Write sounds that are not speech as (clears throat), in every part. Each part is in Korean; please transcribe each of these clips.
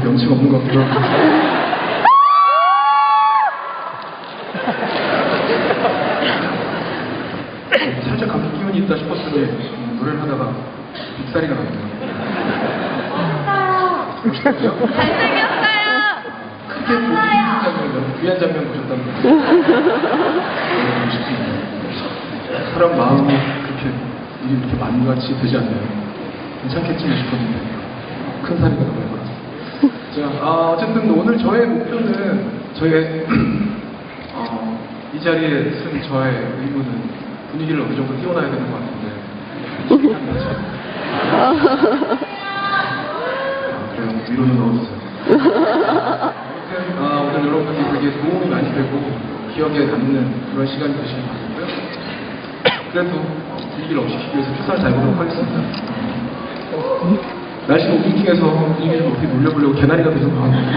되게 명칭 없는 것 같기도 하고. 아! 살짝 감기 기운이 있다 싶었는데 음, 노래를 하다가 빗살이가 나네요. 잘생겼어요. 크게 보이는 장면, 귀한 장면 보셨다는 거. 음, 쉽습니다. 사람 마음이 그렇게 이렇게 만같이 되지 않나요? 괜찮겠지 싶었는데 큰 사리가 나와요. 자, 아, 어쨌든 오늘 저의 목표는 저의 (clears throat) 어, 이 자리에 쓴 저의 의무는 분위기를 어느 정도 띄워놔야 되는 것 같은데 아, 그래요. 위로 좀 넣어주세요. 아무튼 아, 오늘 여러분들께 되게 도움이 많이 되고 기억에 남는 그런 시간이 되시길 바라고요. 그래도 분위기를 없애기 위해서 최선을 다해보도록 하겠습니다. 날씨 오프닝에서 분위기를 어떻게 놀려보려고 개나리가 계속 나왔는데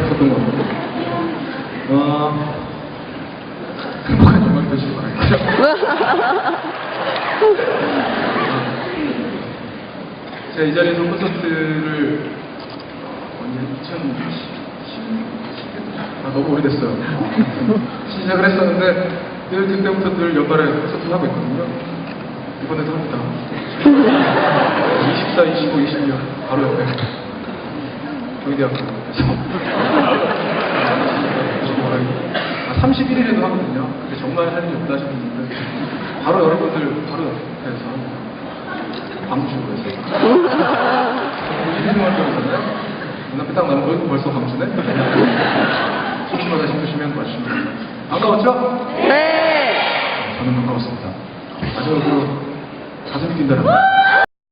없었던 것 같고 어, 행복한 영광 되시길 바랄게요. 제가 이 자리에서 콘서트를 언제 2010, 아 너무 오래됐어요. 시작을 했었는데 늘 그때부터 늘 연말에 콘서트를 하고 있거든요. 이번에도 합니다. 24, 25, 26 바로 옆에 경희대학교 아, 31일에도 하거든요. 근데 정말 할 일이 없다 싶었는데 바로 여러분들 바로 옆에서 광주고 있어요. 줄 알았나요? 눈앞에 딱 나온 건 벌써 광주네? 소심하다 싶으시면 맞습니다. 반가웠죠? 네. 저는 반가웠습니다. 마지막으로 가슴이 뛴다는 말.